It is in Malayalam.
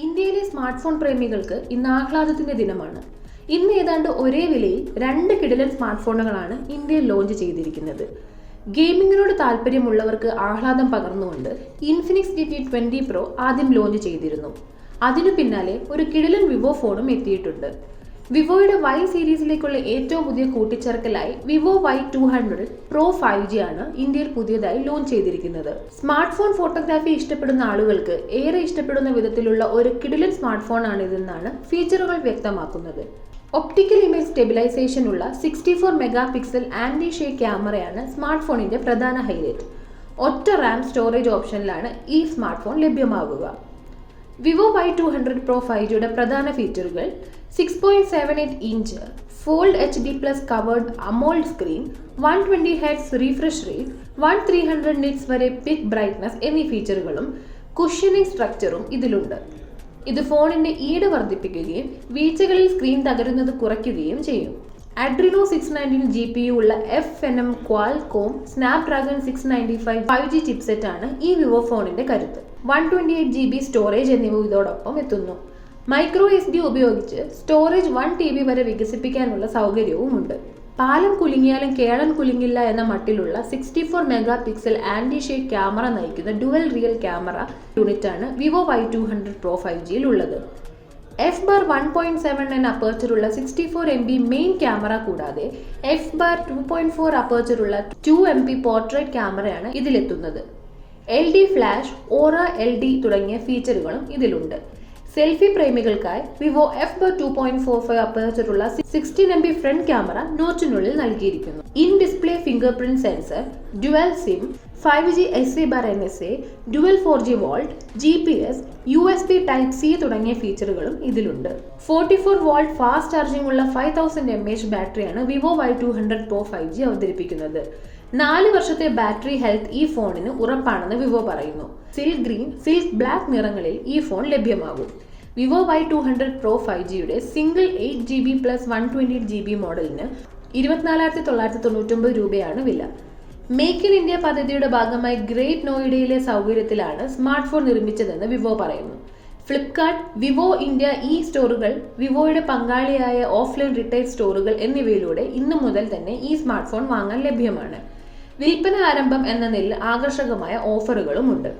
ഇന്ത്യയിലെ സ്മാർട്ട് ഫോൺ പ്രേമികൾക്ക് ഇന്ന് ആഹ്ലാദത്തിന്റെ ദിനമാണ്. ഇന്ന് ഏതാണ്ട് ഒരേ വിലയിൽ രണ്ട് കിടിലൻ സ്മാർട്ട് ഫോണുകളാണ് ഇന്ത്യയിൽ ലോഞ്ച് ചെയ്തിരിക്കുന്നത്. ഗെയിമിങ്ങിനോട് താല്പര്യമുള്ളവർക്ക് ആഹ്ലാദം പകർന്നുകൊണ്ട് Infinix G T twenty pro ആദ്യം ലോഞ്ച് ചെയ്തിരുന്നു. അതിനു പിന്നാലെ ഒരു കിടിലൻ വിവോ ഫോണും എത്തിയിട്ടുണ്ട്. വിവോയുടെ വൈ സീരീസിലേക്കുള്ള ഏറ്റവും പുതിയ കൂട്ടിച്ചേർക്കലായി Vivo Y two hundred pro five G ആണ് ഇന്ത്യയിൽ പുതിയതായി ലോഞ്ച് ചെയ്തിരിക്കുന്നത്. സ്മാർട്ട് ഫോൺ ഫോട്ടോഗ്രാഫി ഇഷ്ടപ്പെടുന്ന ആളുകൾക്ക് ഏറെ ഇഷ്ടപ്പെടുന്ന വിധത്തിലുള്ള ഒരു കിടിലൻ സ്മാർട്ട് ഫോൺ ആണിതെന്നാണ് ഫീച്ചറുകൾ വ്യക്തമാക്കുന്നത്. ഒപ്റ്റിക്കൽ ഇമേജ് സ്റ്റെബിലൈസേഷൻ ഉള്ള sixty four mega pixel anti shake ക്യാമറയാണ് സ്മാർട്ട് ഫോണിന്റെ പ്രധാന ഹൈലൈറ്റ് ഒറ്റ റാം സ്റ്റോറേജ് ഓപ്ഷനിലാണ് ഈ സ്മാർട്ട് ഫോൺ ലഭ്യമാകുക Vivo Y two hundred pro five ജിയുടെ പ്രധാന ഫീച്ചറുകൾ six point seven eight inch full H D plus curved AMOLED screen one twenty hertz refresh rate one three hundred nits വരെ പിക് ബ്രൈറ്റ്നസ് എന്നീ ഫീച്ചറുകളും കുഷ്യനിങ് സ്ട്രക്ചറും ഇതിലുണ്ട്. ഇത് ഫോണിന്റെ ഈട് വർദ്ധിപ്പിക്കുകയും വീഴ്ചകളിൽ സ്ക്രീൻ തകരുന്നത് കുറയ്ക്കുകയും ചെയ്യും. Adreno six nineteen G P U ഉള്ള F N M Qualcomm Snapdragon six ninety five five G chipset ആണ് ഈ വിവോ ഫോണിന്റെ കരുത്ത്. One twenty eight G B storage എന്നിവ ഇതോടൊപ്പം എത്തുന്നു. മൈക്രോ എസ് ഡി ഉപയോഗിച്ച് സ്റ്റോറേജ് വൺ ടി ബി വരെ വികസിപ്പിക്കാനുള്ള സൗകര്യവുമുണ്ട്. പാലം കുലുങ്ങിയാലും കേളൻ കുലുങ്ങില്ല എന്ന മട്ടിലുള്ള sixty four megapixel anti shake camera നയിക്കുന്ന ഡുവൽ റിയൽ ക്യാമറ യൂണിറ്റാണ് Vivo Y two hundred pro five ജിയിൽ ഉള്ളത് F bar one point seven N അപ്പേർച്ചറുള്ള sixty four M B main camera കൂടാതെ F bar two point four അപ്പേർച്ചറുള്ള two M P portrait ക്യാമറയാണ് ഇതിലെത്തുന്നത്. L D flash aura L D തുടങ്ങിയ ഫീച്ചറുകളും ഇതിലുണ്ട്. Selfie പ്രേമികൾക്കായി Vivo F bar two point four five അപ്പേർച്ചറുള്ള sixteen M B front camera നോറ്റിനുള്ളിൽ നൽകിയിരിക്കുന്നു. In display finger print sensor dual SIM five G S C bar N S A dual four G volte G P S U S B type C തുടങ്ങിയ ഫീച്ചറുകളും ഇതിലുണ്ട്. Forty four volt fast charging ഉള്ള ഫൈവ് തൗസൻഡ് എം എച്ച് ബാറ്ററിയാണ് Vivo Y two hundred pro five G അവതരിപ്പിക്കുന്നത്. നാല് വർഷത്തെ ബാറ്ററി ഹെൽത്ത് ഈ ഫോണിന് ഉറപ്പാണെന്ന് വിവോ പറയുന്നു. സിൽക്ക് ഗ്രീൻ സിൽക്ക് ബ്ലാക്ക് നിറങ്ങളിൽ ഈ ഫോൺ ലഭ്യമാകും. Vivo Y two hundred pro five ജിയുടെ single eight G B plus one twenty G B മോഡലിന് ഇരുപത്തിനാലായിരത്തി തൊള്ളായിരത്തി തൊണ്ണൂറ്റൊമ്പത് രൂപയാണ് വില. മേക്ക് ഇൻ ഇന്ത്യ പദ്ധതിയുടെ ഭാഗമായി ഗ്രേറ്റ് നോയിഡയിലെ സൗകര്യത്തിലാണ് സ്മാർട്ട് ഫോൺ നിർമ്മിച്ചതെന്ന് വിവോ പറയുന്നു. ഫ്ലിപ്കാർട്ട് വിവോ ഇന്ത്യ ഇ സ്റ്റോറുകൾ വിവോയുടെ പങ്കാളിയായ ഓഫ്ലൈൻ റിട്ടെയിൽ സ്റ്റോറുകൾ എന്നിവയിലൂടെ ഇന്നു മുതൽ തന്നെ ഈ സ്മാർട്ട് ഫോൺ വാങ്ങാൻ ലഭ്യമാണ്. വിൽപ്പന ആരംഭം എന്ന നിലയിൽ ആകർഷകമായ ഓഫറുകളും ഉണ്ട്.